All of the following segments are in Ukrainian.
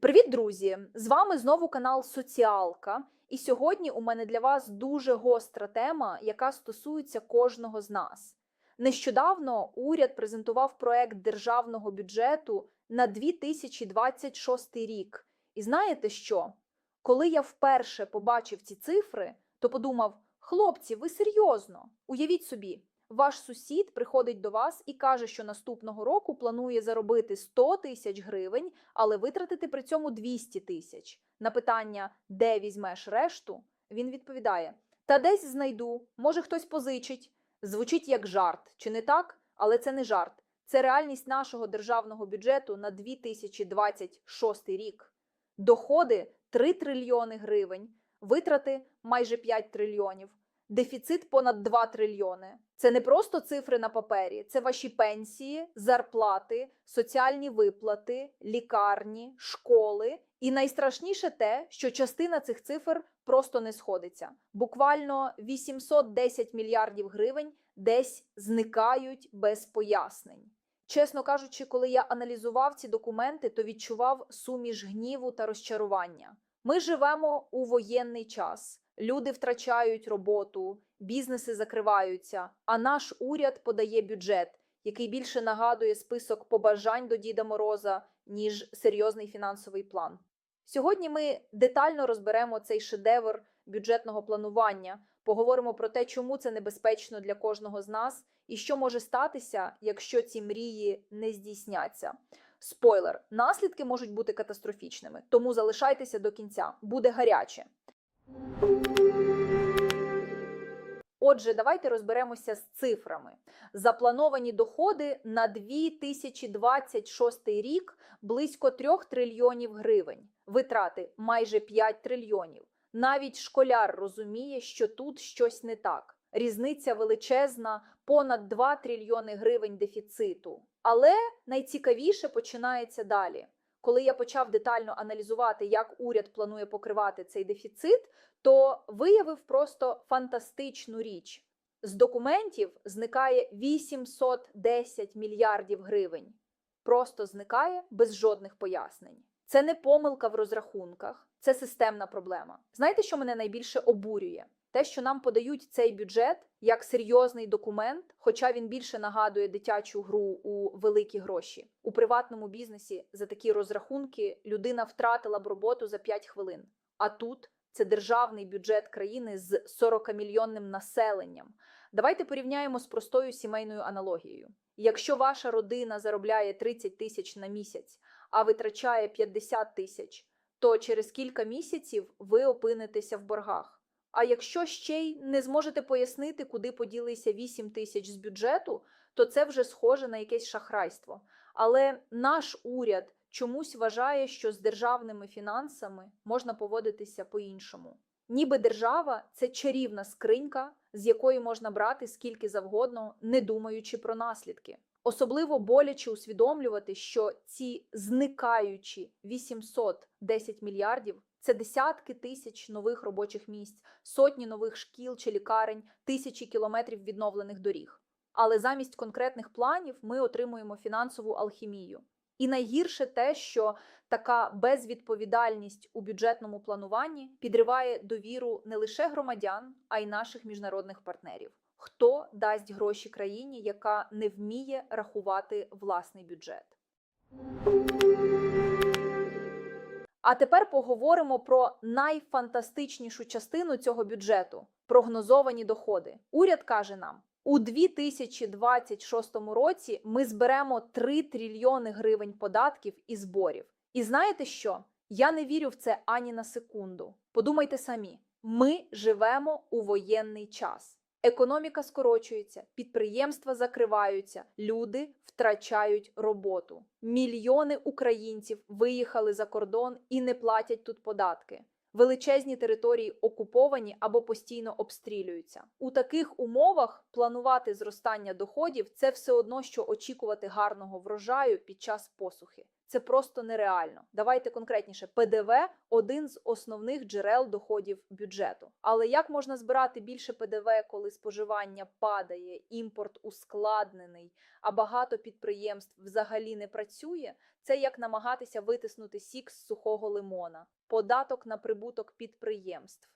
Привіт, друзі! З вами знову канал Соціалка. І сьогодні у мене для вас дуже гостра тема, яка стосується кожного з нас. Нещодавно уряд презентував проект державного бюджету на 2026 рік. І знаєте що? Коли я вперше побачив ці цифри, то подумав: хлопці, ви серйозно? Уявіть собі, ваш сусід приходить до вас і каже, що наступного року планує заробити 100 тисяч гривень, але витратити при цьому 200 тисяч. На питання, де візьмеш решту, він відповідає: Та десь знайду, може хтось позичить. Звучить як жарт, чи не так? Але це не жарт. Це реальність нашого державного бюджету на 2026 рік. Доходи 3 трильйони гривень, витрати майже 5 трильйонів, дефіцит понад 2 трильйони. Це не просто цифри на папері, це ваші пенсії, зарплати, соціальні виплати, лікарні, школи. І найстрашніше те, що частина цих цифр просто не сходиться. Буквально 810 мільярдів гривень десь зникають без пояснень. Чесно кажучи, коли я аналізував ці документи, то відчував суміш гніву та розчарування. Ми живемо у воєнний час. Люди втрачають роботу, бізнеси закриваються, а наш уряд подає бюджет, який більше нагадує список побажань до Діда Мороза, ніж серйозний фінансовий план. Сьогодні ми детально розберемо цей шедевр бюджетного планування, поговоримо про те, чому це небезпечно для кожного з нас, і що може статися, якщо ці мрії не здійсняться. Спойлер, наслідки можуть бути катастрофічними, тому залишайтеся до кінця, буде гаряче. Отже, давайте розберемося з цифрами. Заплановані доходи на 2026 рік близько 3 трильйонів гривень, витрати майже 5 трильйонів. Навіть школяр розуміє, що тут щось не так. Різниця величезна, понад 2 трильйони гривень дефіциту. Але найцікавіше починається далі. Коли я почав детально аналізувати, як уряд планує покривати цей дефіцит, то виявив просто фантастичну річ. З документів зникає 810 мільярдів гривень. Просто зникає без жодних пояснень. Це не помилка в розрахунках, це системна проблема. Знаєте, що мене найбільше обурює? Те, що нам подають цей бюджет як серйозний документ, хоча він більше нагадує дитячу гру у великі гроші. У приватному бізнесі за такі розрахунки людина втратила б роботу за 5 хвилин. А тут це державний бюджет країни з 40-мільйонним населенням. Давайте порівняємо з простою сімейною аналогією. Якщо ваша родина заробляє 30 тисяч на місяць, а витрачає 50 тисяч, то через кілька місяців ви опинитеся в боргах. А якщо ще й не зможете пояснити, куди поділися 8 тисяч з бюджету, то це вже схоже на якесь шахрайство. Але наш уряд чомусь вважає, що з державними фінансами можна поводитися по-іншому. Ніби держава це чарівна скринька, з якої можна брати скільки завгодно, не думаючи про наслідки. Особливо боляче усвідомлювати, що ці зникаючі 810 мільярдів це десятки тисяч нових робочих місць, сотні нових шкіл чи лікарень, тисячі кілометрів відновлених доріг. Але замість конкретних планів ми отримуємо фінансову алхімію. І найгірше те, що така безвідповідальність у бюджетному плануванні підриває довіру не лише громадян, а й наших міжнародних партнерів. Хто дасть гроші країні, яка не вміє рахувати власний бюджет? А тепер поговоримо про найфантастичнішу частину цього бюджету прогнозовані доходи. Уряд каже нам, у 2026 році ми зберемо 3 трильйони гривень податків і зборів. І знаєте що? Я не вірю в це ані на секунду. Подумайте самі: ми живемо у воєнний час. Економіка скорочується, підприємства закриваються, люди втрачають роботу. Мільйони українців виїхали за кордон і не платять тут податки. Величезні території окуповані або постійно обстрілюються. У таких умовах планувати зростання доходів це все одно, що очікувати гарного врожаю під час посухи. Це просто нереально. Давайте конкретніше. ПДВ один з основних джерел доходів бюджету. Але як можна збирати більше ПДВ, коли споживання падає, імпорт ускладнений, а багато підприємств взагалі не працює? Це як намагатися витиснути сік з сухого лимона, податок на прибуток підприємств.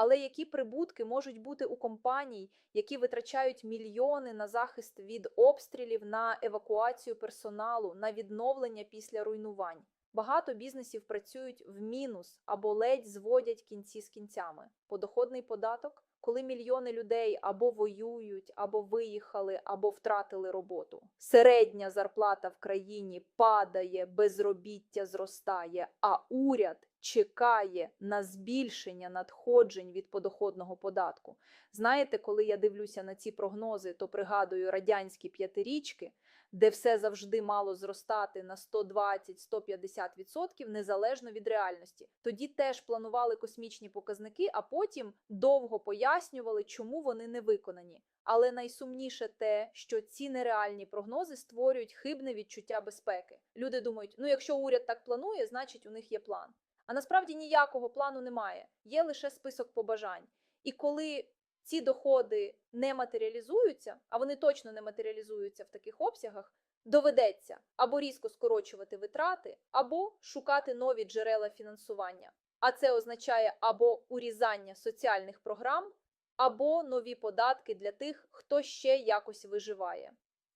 Але які прибутки можуть бути у компаній, які витрачають мільйони на захист від обстрілів, на евакуацію персоналу, на відновлення після руйнувань? Багато бізнесів працюють в мінус або ледь зводять кінці з кінцями. Подоходний податок, коли мільйони людей або воюють, або виїхали, або втратили роботу. Середня зарплата в країні падає, безробіття зростає, а уряд чекає на збільшення надходжень від подоходного податку. Знаєте, коли я дивлюся на ці прогнози, то пригадую радянські п'ятирічки, де все завжди мало зростати на 120-150% незалежно від реальності. Тоді теж планували космічні показники, а потім довго пояснювали, чому вони не виконані. Але найсумніше те, що ці нереальні прогнози створюють хибне відчуття безпеки. Люди думають, ну якщо уряд так планує, значить у них є план. А насправді ніякого плану немає, є лише список побажань. І коли ці доходи не матеріалізуються, а вони точно не матеріалізуються в таких обсягах, доведеться або різко скорочувати витрати, або шукати нові джерела фінансування. А це означає або урізання соціальних програм, або нові податки для тих, хто ще якось виживає.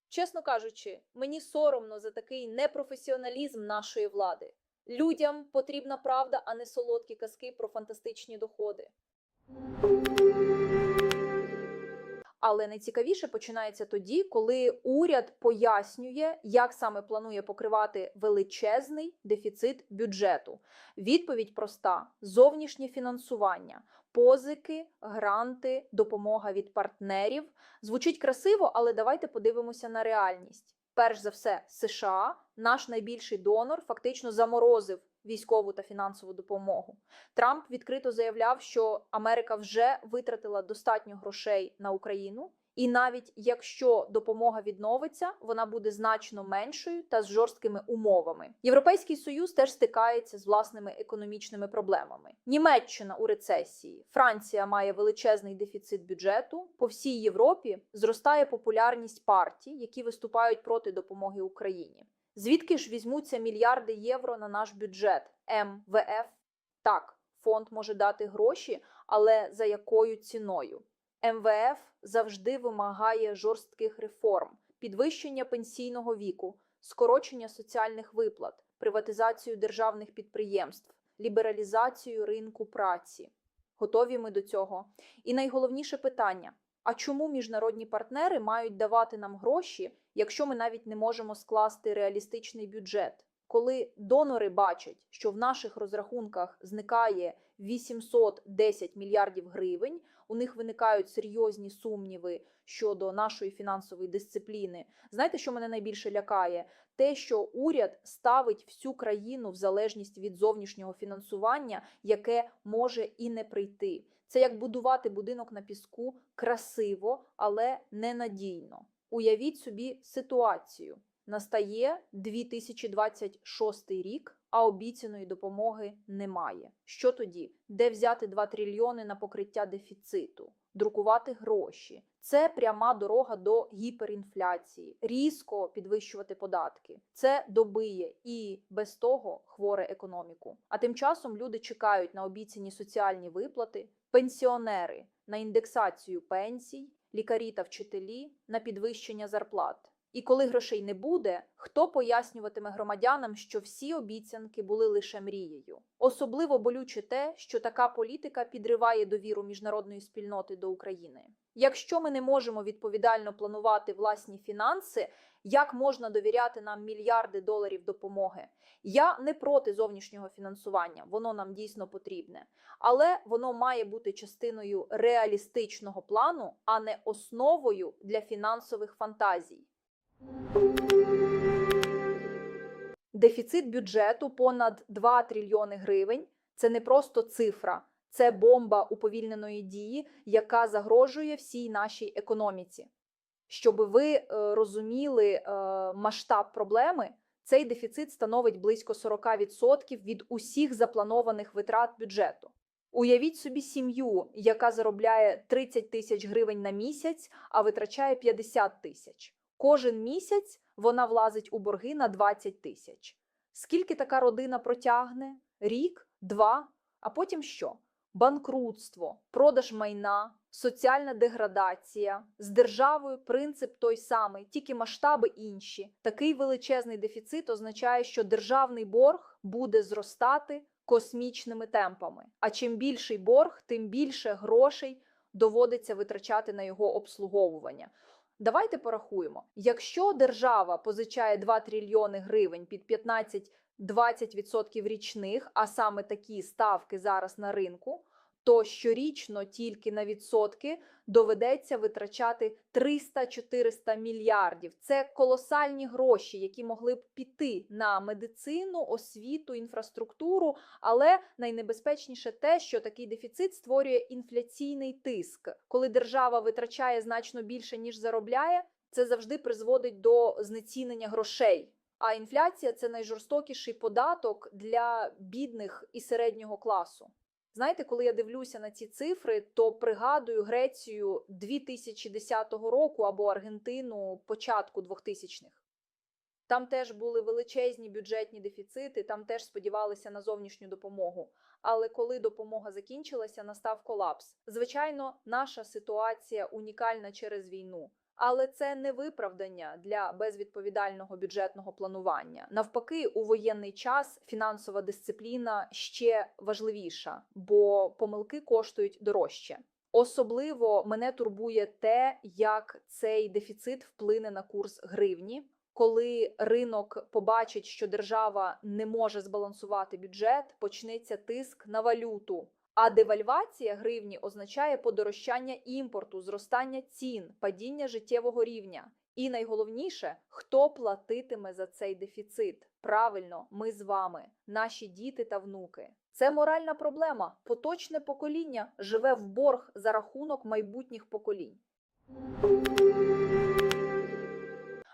Чесно кажучи, мені соромно за такий непрофесіоналізм нашої влади. Людям потрібна правда, а не солодкі казки про фантастичні доходи. Але найцікавіше починається тоді, коли уряд пояснює, як саме планує покривати величезний дефіцит бюджету. Відповідь проста: зовнішнє фінансування, позики, гранти, допомога від партнерів. Звучить красиво, але давайте подивимося на реальність. Перш за все, США, наш найбільший донор, фактично заморозив військову та фінансову допомогу. Трамп відкрито заявляв, що Америка вже витратила достатньо грошей на Україну, і навіть якщо допомога відновиться, вона буде значно меншою та з жорсткими умовами. Європейський союз теж стикається з власними економічними проблемами. Німеччина у рецесії, Франція має величезний дефіцит бюджету. По всій Європі зростає популярність партій, які виступають проти допомоги Україні. Звідки ж візьмуться мільярди євро на наш бюджет? МВФ? Так, фонд може дати гроші, але за якою ціною? МВФ завжди вимагає жорстких реформ, підвищення пенсійного віку, скорочення соціальних виплат, приватизацію державних підприємств, лібералізацію ринку праці. Готові ми до цього? І найголовніше питання: а чому міжнародні партнери мають давати нам гроші, якщо ми навіть не можемо скласти реалістичний бюджет? Коли донори бачать, що в наших розрахунках зникає 810 мільярдів гривень, у них виникають серйозні сумніви щодо нашої фінансової дисципліни. Знаєте, що мене найбільше лякає? Те, що уряд ставить всю країну в залежність від зовнішнього фінансування, яке може і не прийти. Це як будувати будинок на піску красиво, але ненадійно. Уявіть собі ситуацію. Настає 2026 рік, а обіцяної допомоги немає. Що тоді? Де взяти 2 трильйони на покриття дефіциту? Друкувати гроші. Це пряма дорога до гіперінфляції, різко підвищувати податки. Це добиє і без того хворе економіку. А тим часом люди чекають на обіцяні соціальні виплати, пенсіонери на індексацію пенсій, лікарі та вчителі на підвищення зарплат. І коли грошей не буде, хто пояснюватиме громадянам, що всі обіцянки були лише мрією? Особливо болюче те, що така політика підриває довіру міжнародної спільноти до України. Якщо ми не можемо відповідально планувати власні фінанси, як можна довіряти нам мільярди доларів допомоги? Я не проти зовнішнього фінансування, воно нам дійсно потрібне, але воно має бути частиною реалістичного плану, а не основою для фінансових фантазій. Дефіцит бюджету понад 2 трильйони гривень це не просто цифра, це бомба уповільненої дії, яка загрожує всій нашій економіці. Щоб ви е, розуміли е, масштаб проблеми, Цей дефіцит становить близько 40% від усіх запланованих витрат бюджету. Уявіть собі сім'ю, яка заробляє 30 тисяч гривень на місяць, а витрачає 50 тисяч. Кожен місяць вона влазить у борги на 20 тисяч. Скільки така родина протягне? Рік, два, а потім що? Банкрутство, продаж майна, соціальна деградація. З державою принцип той самий, тільки масштаби інші. Такий величезний дефіцит означає, що державний борг буде зростати космічними темпами. А чим більший борг, тим більше грошей доводиться витрачати на його обслуговування. Давайте порахуємо: якщо держава позичає 2 трильйони гривень під 15-20% річних, а саме такі ставки зараз на ринку, то щорічно тільки на відсотки доведеться витрачати 300-400 мільярдів. Це колосальні гроші, які могли б піти на медицину, освіту, інфраструктуру. Але найнебезпечніше те, що такий дефіцит створює інфляційний тиск. Коли держава витрачає значно більше ніж заробляє, це завжди призводить до знецінення грошей. А інфляція це найжорстокіший податок для бідних і середнього класу. Знаєте, коли я дивлюся на ці цифри, то пригадую Грецію 2010 року або Аргентину початку 2000-х. Там теж були величезні бюджетні дефіцити, там теж сподівалися на зовнішню допомогу. Але коли допомога закінчилася, настав колапс. Звичайно, наша ситуація унікальна через війну. Але це не виправдання для безвідповідального бюджетного планування. Навпаки, у воєнний час фінансова дисципліна ще важливіша, бо помилки коштують дорожче. Особливо мене турбує те, як цей дефіцит вплине на курс гривні. Коли ринок побачить, що держава не може збалансувати бюджет, почнеться тиск на валюту. А девальвація гривні означає подорожчання імпорту, зростання цін, падіння життєвого рівня. І найголовніше, хто платитиме за цей дефіцит? Правильно, ми з вами, наші діти та внуки. Це моральна проблема. Поточне покоління живе в борг за рахунок майбутніх поколінь.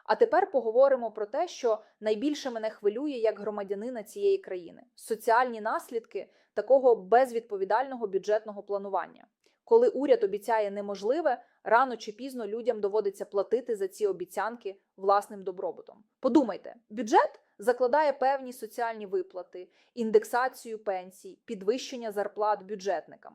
А тепер поговоримо про те, що найбільше мене хвилює як громадянина цієї країни: соціальні наслідки такого безвідповідального бюджетного планування. Коли уряд обіцяє неможливе, рано чи пізно людям доводиться платити за ці обіцянки власним добробутом. Подумайте, бюджет закладає певні соціальні виплати, індексацію пенсій, підвищення зарплат бюджетникам.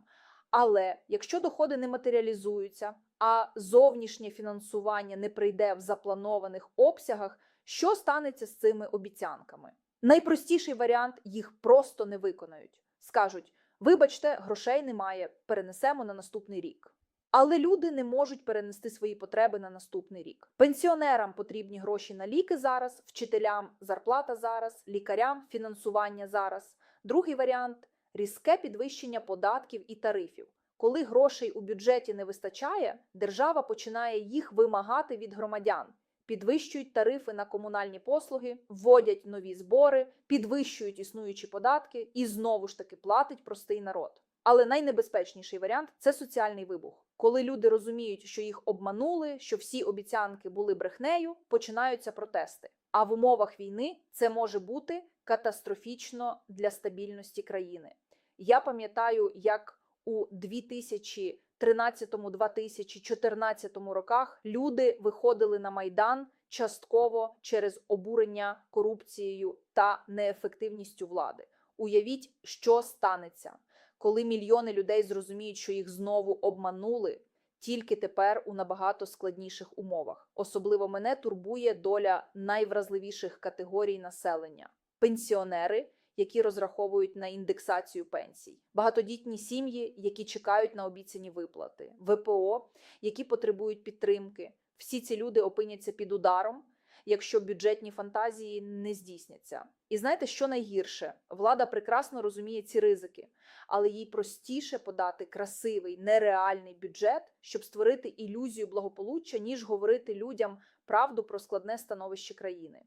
Але якщо доходи не матеріалізуються, а зовнішнє фінансування не прийде в запланованих обсягах, що станеться з цими обіцянками? Найпростіший варіант їх просто не виконають. Скажуть: вибачте, грошей немає, перенесемо на наступний рік. Але люди не можуть перенести свої потреби на наступний рік. Пенсіонерам потрібні гроші на ліки зараз, вчителям зарплата зараз, лікарям фінансування зараз. Другий варіант різке підвищення податків і тарифів. Коли грошей у бюджеті не вистачає, держава починає їх вимагати від громадян. Підвищують тарифи на комунальні послуги, вводять нові збори, підвищують існуючі податки і знову ж таки платить простий народ. Але найнебезпечніший варіант це соціальний вибух. Коли люди розуміють, що їх обманули, що всі обіцянки були брехнею, починаються протести. А в умовах війни це може бути катастрофічно для стабільності країни. Я пам'ятаю, як у 2013-2014 роках люди виходили на майдан частково через обурення корупцією та неефективністю влади. Уявіть, що станеться, коли мільйони людей зрозуміють, що їх знову обманули. Тільки тепер у набагато складніших умовах. Особливо мене турбує доля найвразливіших категорій населення пенсіонери, які розраховують на індексацію пенсій, багатодітні сім'ї, які чекають на обіцяні виплати, ВПО, які потребують підтримки. Всі ці люди опиняться під ударом, якщо бюджетні фантазії не здійсняться. І знаєте, що найгірше? Влада прекрасно розуміє ці ризики, але їй простіше подати красивий, нереальний бюджет, щоб створити ілюзію благополуччя, ніж говорити людям правду про складне становище країни.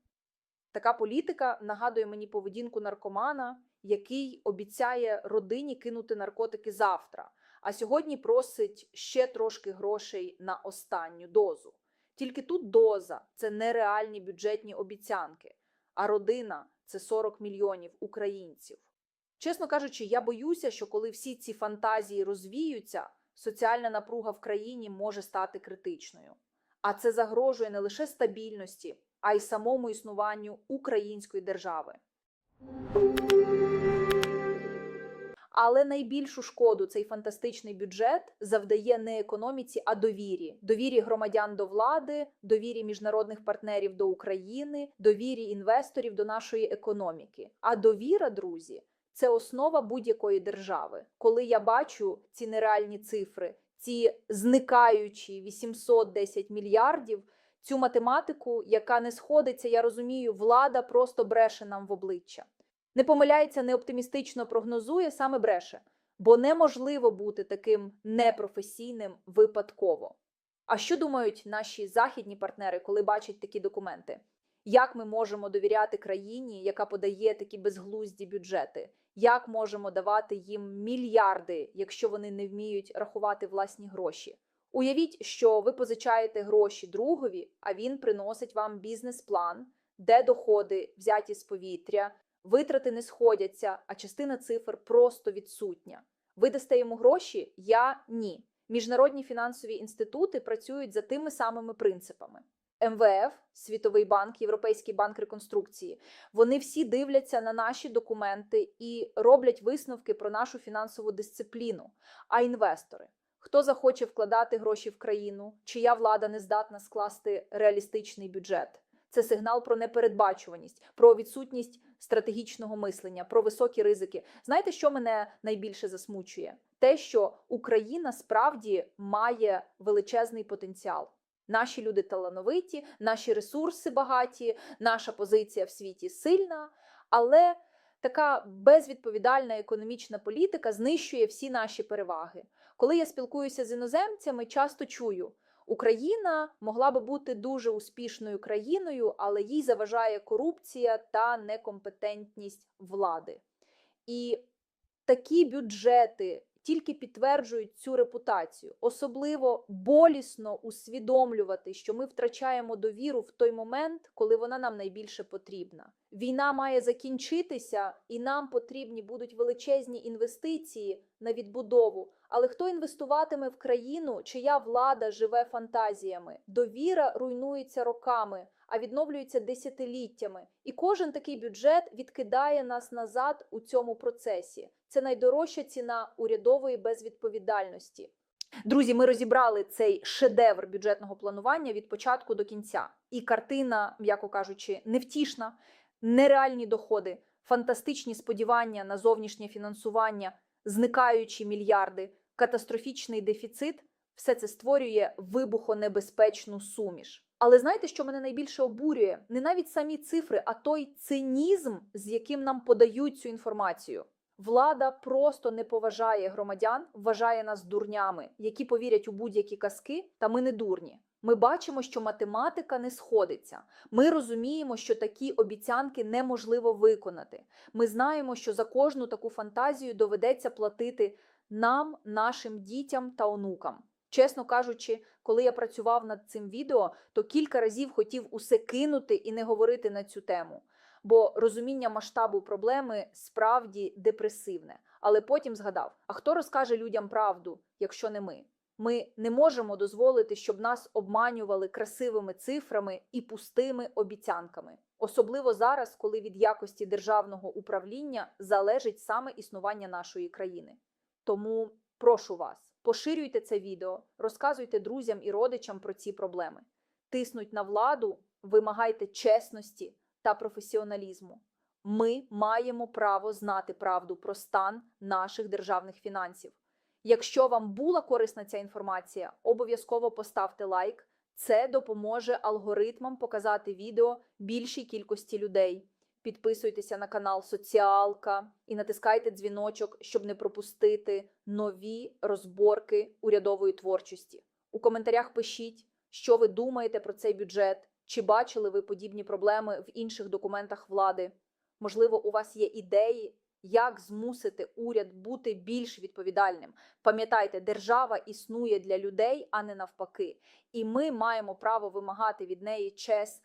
Така політика нагадує мені поведінку наркомана, який обіцяє родині кинути наркотики завтра, а сьогодні просить ще трошки грошей на останню дозу. Тільки тут доза це нереальні бюджетні обіцянки. а родина це 40 мільйонів українців. Чесно кажучи, я боюся, що коли всі ці фантазії розвіються, соціальна напруга в країні може стати критичною. А це загрожує не лише стабільності, а й самому існуванню української держави. Але найбільшу шкоду цей фантастичний бюджет завдає не економіці, а довірі. Довірі громадян до влади, довірі міжнародних партнерів до України, довірі інвесторів до нашої економіки. А довіра, друзі, це основа будь-якої держави. Коли я бачу ці нереальні цифри, ці зникаючі 810 мільярдів, цю математику, яка не сходиться, я розумію, влада просто бреше нам в обличчя. Не помиляється, не оптимістично прогнозує, саме бреше, бо неможливо бути таким непрофесійним випадково. А що думають наші західні партнери, коли бачать такі документи? Як ми можемо довіряти країні, яка подає такі безглузді бюджети? Як можемо давати їм мільярди, якщо вони не вміють рахувати власні гроші? Уявіть, що ви позичаєте гроші другові, а він приносить вам бізнес-план, де доходи взяті з повітря, витрати не сходяться, а частина цифр просто відсутня. Ви дасте йому гроші? Я ні. Міжнародні фінансові інститути працюють за тими самими принципами. МВФ, Світовий банк, Європейський банк реконструкції. Вони всі дивляться на наші документи і роблять висновки про нашу фінансову дисципліну. А інвестори, хто захоче вкладати гроші в країну, чия влада не здатна скласти реалістичний бюджет? Це сигнал про непередбачуваність, про відсутність стратегічного мислення, про високі ризики. Знаєте, що мене найбільше засмучує? Те, що Україна справді має величезний потенціал. Наші люди талановиті, наші ресурси багаті, наша позиція в світі сильна, але така безвідповідальна економічна політика знищує всі наші переваги. Коли я спілкуюся з іноземцями, часто чую. Україна могла би бути дуже успішною країною, але їй заважає корупція та некомпетентність влади. І такі бюджети тільки підтверджують цю репутацію. Особливо болісно усвідомлювати, що ми втрачаємо довіру в той момент, коли вона нам найбільше потрібна. Війна має закінчитися, і нам потрібні будуть величезні інвестиції на відбудову. Але хто інвестуватиме в країну, чия влада живе фантазіями? Довіра руйнується роками, а відновлюється десятиліттями. І кожен такий бюджет відкидає нас назад у цьому процесі. Це найдорожча ціна урядової безвідповідальності. Друзі, ми розібрали цей шедевр бюджетного планування від початку до кінця. І картина, м'яко кажучи, невтішна, нереальні доходи, фантастичні сподівання на зовнішнє фінансування, зникаючі мільярди, катастрофічний дефіцит все це створює вибухонебезпечну суміш. Але знаєте, що мене найбільше обурює? Не навіть самі цифри, а той цинізм, з яким нам подають цю інформацію. Влада просто не поважає громадян, вважає нас дурнями, які повірять у будь-які казки, та ми не дурні. Ми бачимо, що математика не сходиться. Ми розуміємо, що такі обіцянки неможливо виконати. Ми знаємо, що за кожну таку фантазію доведеться платити нам, нашим дітям та онукам. Чесно кажучи, коли я працював над цим відео, то кілька разів хотів усе кинути і не говорити на цю тему. Бо розуміння масштабу проблеми справді депресивне. Але потім згадав: а хто розкаже людям правду, якщо не ми? Ми не можемо дозволити, щоб нас обманювали красивими цифрами і пустими обіцянками, особливо зараз, коли від якості державного управління залежить саме існування нашої країни. Тому прошу вас, поширюйте це відео, розказуйте друзям і родичам про ці проблеми. Тиснуть на владу, вимагайте чесності та професіоналізму. Ми маємо право знати правду про стан наших державних фінансів. Якщо вам була корисна ця інформація, обов'язково поставте лайк. Це допоможе алгоритмам показати відео більшій кількості людей. Підписуйтеся на канал Соціалка і натискайте дзвіночок, щоб не пропустити нові розборки урядової творчості. У коментарях пишіть, що ви думаєте про цей бюджет, чи бачили ви подібні проблеми в інших документах влади. Можливо, у вас є ідеї, як змусити уряд бути більш відповідальним. Пам'ятайте, держава існує для людей, а не навпаки. І ми маємо право вимагати від неї чес,